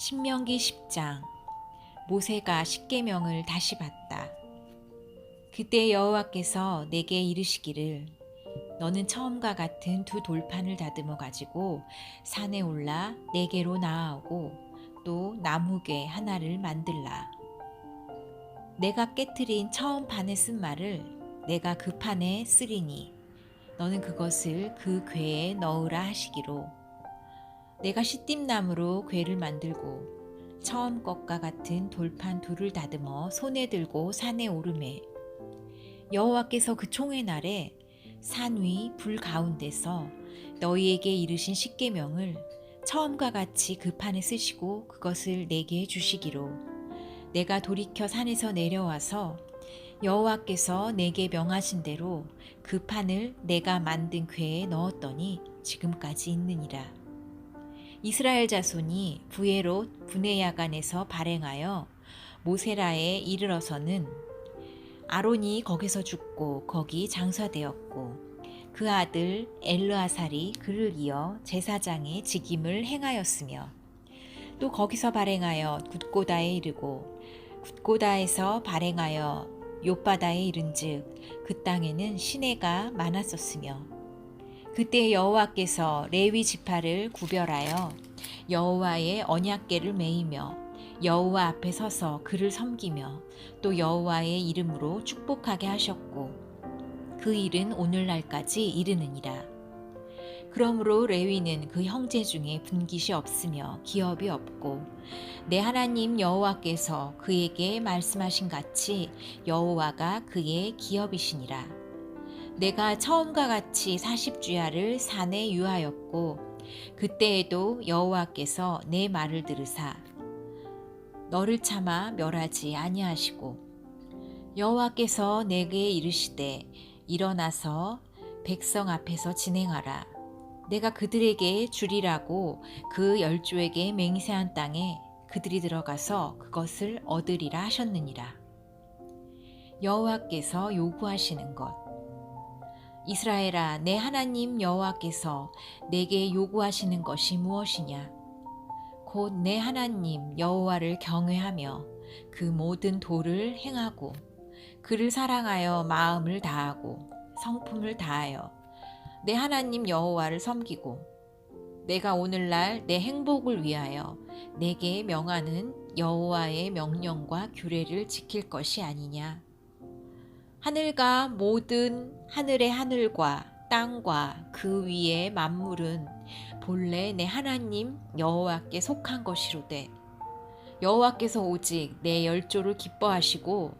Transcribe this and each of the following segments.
신명기 10장 모세가 십계명을 다시 받다. 그때 여호와께서 내게 이르시기를 너는 처음과 같은 두 돌판을 다듬어 가지고 산에 올라 내게로 나아오고 또 나무괴 하나를 만들라. 내가 깨뜨린 처음 판에 쓴 말을 내가 그 판에 쓰리니 너는 그것을 그 궤에 넣으라 하시기로. 내가 시띠나무로 궤를 만들고 처음 것과 같은 돌판 둘을 다듬어 손에 들고 산에 오르매 여호와께서 그 총의 날에 산 위 불 가운데서 너희에게 이르신 십계명을 처음과 같이 그 판에 쓰시고 그것을 내게 주시기로. 내가 돌이켜 산에서 내려와서 여호와께서 내게 명하신 대로 그 판을 내가 만든 궤에 넣었더니 지금까지 있느니라. 이스라엘 자손이 부에롯 분해야간에서 발행하여 모세라에 이르러서는 아론이 거기서 죽고 거기 장사되었고 그 아들 엘르아살이 그를 이어 제사장의 직임을 행하였으며 또 거기서 발행하여 굿고다에 이르고 굿고다에서 발행하여 욥바다에 이른즉 그 땅에는 시내가 많았었으며 그때 여호와께서 레위 지파를 구별하여 여호와의 언약궤를 메이며 여호와 앞에 서서 그를 섬기며 또 여호와의 이름으로 축복하게 하셨고 그 일은 오늘날까지 이르느니라. 그러므로 레위는 그 형제 중에 분깃이 없으며 기업이 없고 내 하나님 여호와께서 그에게 말씀하신 같이 여호와가 그의 기업이시니라. 내가 처음과 같이 40주야를 산에 유하였고 그때에도 여호와께서 내 말을 들으사 너를 참아 멸하지 아니하시고 여호와께서 내게 이르시되 일어나서 백성 앞에서 진행하라 내가 그들에게 주리라고 그 열조에게 맹세한 땅에 그들이 들어가서 그것을 얻으리라 하셨느니라. 여호와께서 요구하시는 것. 이스라엘아 내 하나님 여호와께서 내게 요구하시는 것이 무엇이냐? 곧 내 하나님 여호와를 경외하며 그 모든 도를 행하고 그를 사랑하여 마음을 다하고 성품을 다하여 내 하나님 여호와를 섬기고 내가 오늘날 내 행복을 위하여 내게 명하는 여호와의 명령과 규례를 지킬 것이 아니냐. 하늘과 모든 하늘의 하늘과 땅과 그 위의 만물은 본래 내 하나님 여호와께 속한 것이로되 여호와께서 오직 내 열조를 기뻐하시고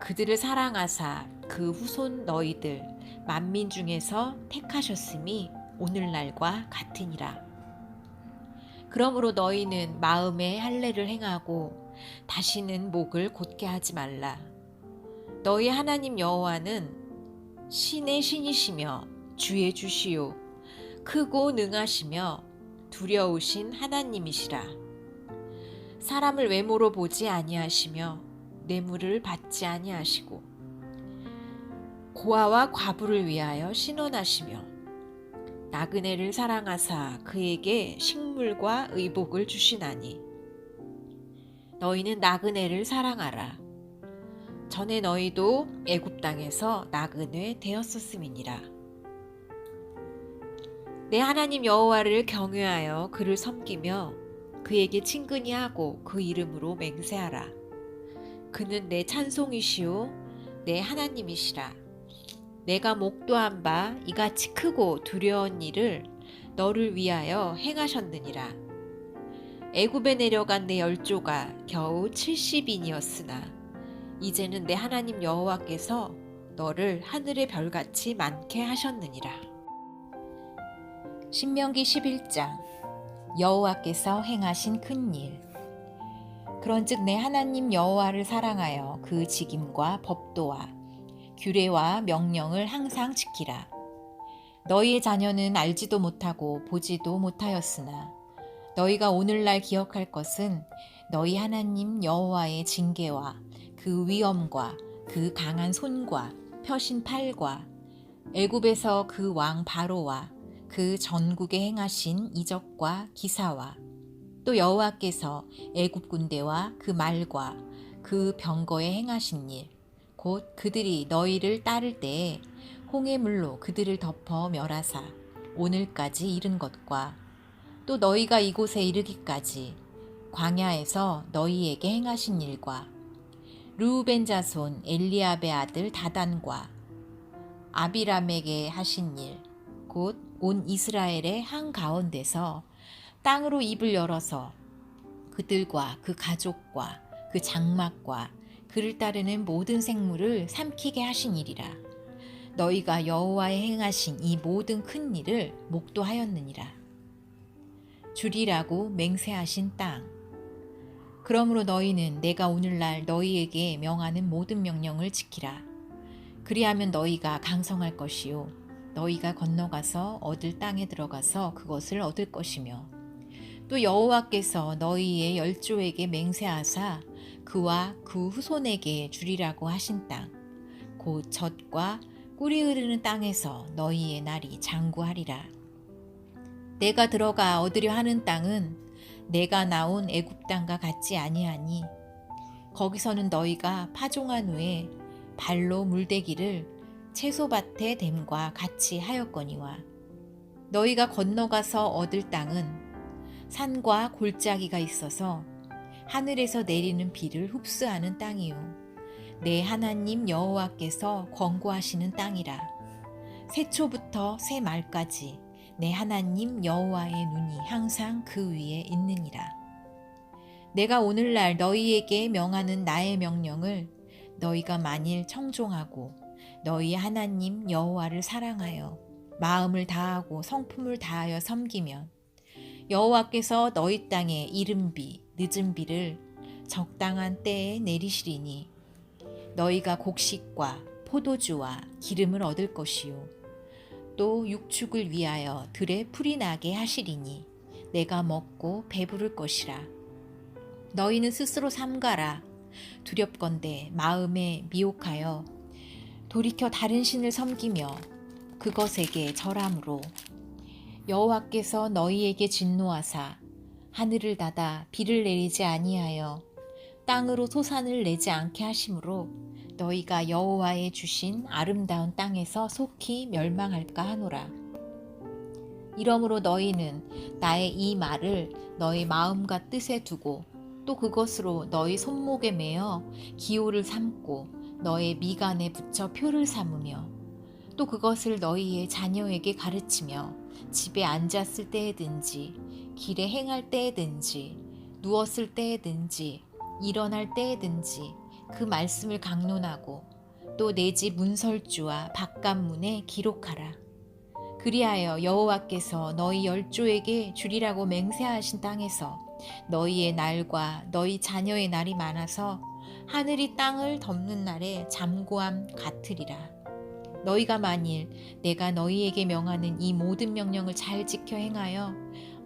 그들을 사랑하사 그 후손 너희들 만민 중에서 택하셨음이 오늘날과 같으니라. 그러므로 너희는 마음에 할례를 행하고 다시는 목을 곧게 하지 말라. 너희 하나님 여호와는 신의 신이시며 주의 주시요 크고 능하시며 두려우신 하나님이시라. 사람을 외모로 보지 아니하시며 뇌물을 받지 아니하시고 고아와 과부를 위하여 신원하시며 나그네를 사랑하사 그에게 식물과 의복을 주시나니 너희는 나그네를 사랑하라. 전에 너희도 애굽 땅에서 나그네 되었었음이니라. 내 하나님 여호와를 경외하여 그를 섬기며 그에게 친근히 하고 그 이름으로 맹세하라. 그는 내 찬송이시오 내 하나님이시라 내가 목도한 바 이같이 크고 두려운 일을 너를 위하여 행하셨느니라. 애굽에 내려간 내 열조가 겨우 70인이었으나 이제는 내 하나님 여호와께서 너를 하늘의 별같이 많게 하셨느니라. 신명기 11장 여호와께서 행하신 큰 일. 그런즉 내 하나님 여호와를 사랑하여 그 직임과 법도와 규례와 명령을 항상 지키라. 너희의 자녀는 알지도 못하고 보지도 못하였으나 너희가 오늘날 기억할 것은 너희 하나님 여호와의 징계와 그 위엄과 그 강한 손과 펴신 팔과 애굽에서 그 왕 바로와 그 전국에 행하신 이적과 기사와 또 여호와께서 애굽 군대와 그 말과 그 병거에 행하신 일, 곧 그들이 너희를 따를 때에 홍해 물로 그들을 덮어 멸하사 오늘까지 이른 것과 또 너희가 이곳에 이르기까지 광야에서 너희에게 행하신 일과 루벤 자손 엘리압의 아들 다단과 아비람에게 하신 일, 곧 온 이스라엘의 한 가운데서 땅으로 입을 열어서 그들과 그 가족과 그 장막과 그를 따르는 모든 생물을 삼키게 하신 일이라. 너희가 여호와의 행하신 이 모든 큰 일을 목도하였느니라. 주리라고 맹세하신 땅. 그러므로 너희는 내가 오늘날 너희에게 명하는 모든 명령을 지키라. 그리하면 너희가 강성할 것이요. 너희가 건너가서 얻을 땅에 들어가서 그것을 얻을 것이며 또 여호와께서 너희의 열조에게 맹세하사 그와 그 후손에게 주리라고 하신 땅 곧 젖과 꿀이 흐르는 땅에서 너희의 날이 장구하리라. 내가 들어가 얻으려 하는 땅은 내가 나온 애굽 땅과 같지 아니하니 거기서는 너희가 파종한 후에 발로 물대기를 채소밭에 됨과 같이 하였거니와 너희가 건너가서 얻을 땅은 산과 골짜기가 있어서 하늘에서 내리는 비를 흡수하는 땅이요. 내 하나님 여호와께서 권고하시는 땅이라. 새초부터 새 말까지 내 하나님 여호와의 눈이 항상 그 위에 있느니라. 내가 오늘날 너희에게 명하는 나의 명령을 너희가 만일 청종하고 너희 하나님 여호와를 사랑하여 마음을 다하고 성품을 다하여 섬기면 여호와께서 너희 땅에 이른 비 늦은 비를 적당한 때에 내리시리니 너희가 곡식과 포도주와 기름을 얻을 것이요. 또 육축을 위하여 들에 풀이 나게 하시리니 내가 먹고 배부를 것이라. 너희는 스스로 삼가라. 두렵건대 마음에 미혹하여 돌이켜 다른 신을 섬기며 그것에게 절함으로 여호와께서 너희에게 진노하사 하늘을 닫아 비를 내리지 아니하여 땅으로 소산을 내지 않게 하심으로 너희가 여호와의 주신 아름다운 땅에서 속히 멸망할까 하노라. 이러므로 너희는 나의 이 말을 너희 마음과 뜻에 두고 또 그것으로 너희 손목에 매어 기호를 삼고 너의 미간에 붙여 표를 삼으며 또 그것을 너희의 자녀에게 가르치며 집에 앉았을 때에든지 길에 행할 때에든지 누웠을 때에든지 일어날 때에든지 그 말씀을 강론하고 또 내 집 문설주와 바깥문에 기록하라. 그리하여 여호와께서 너희 열조에게 주리라고 맹세하신 땅에서 너희의 날과 너희 자녀의 날이 많아서 하늘이 땅을 덮는 날에 잠고함 같으리라. 너희가 만일 내가 너희에게 명하는 이 모든 명령을 잘 지켜 행하여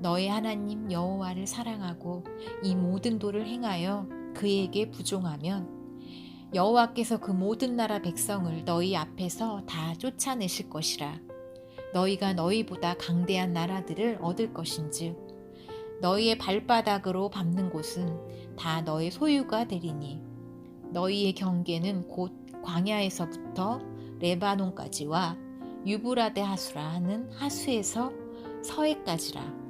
너희 하나님 여호와를 사랑하고 이 모든 도를 행하여 그에게 부종하면 여호와께서 그 모든 나라 백성을 너희 앞에서 다 쫓아내실 것이라. 너희가 너희보다 강대한 나라들을 얻을 것인즉 너희의 발바닥으로 밟는 곳은 다 너의 소유가 되리니. 너희의 경계는 곧 광야에서부터 레바논까지와 유브라데 하수라 하는 하수에서 서해까지라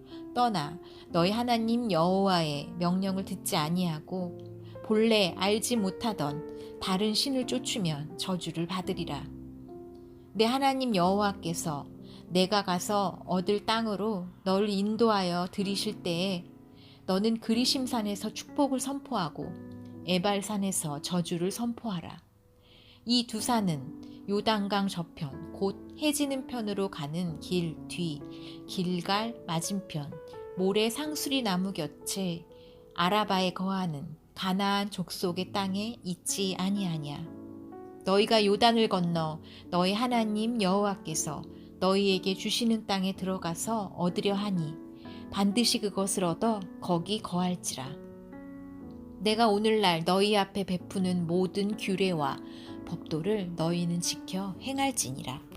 떠나 너희 하나님 여호와의 명령을 듣지 아니하고 본래 알지 못하던 다른 신을 쫓으면 저주를 받으리라. 내 하나님 여호와께서 내가 가서 얻을 땅으로 너를 인도하여 들이실 때에 너는 그리심산에서 축복을 선포하고 에발산에서 저주를 선포하라. 이 두 산은 요단강 저편 곧 해지는 편으로 가는 길 뒤 길갈 맞은편 모래 상수리 나무 곁에 아라바에 거하는 가나안 족속의 땅에 있지 아니하냐. 너희가 요단을 건너 너희 하나님 여호와께서 너희에게 주시는 땅에 들어가서 얻으려 하니 반드시 그것을 얻어 거기 거할지라. 내가 오늘날 너희 앞에 베푸는 모든 규례와 법도를 너희는 지켜 행할지니라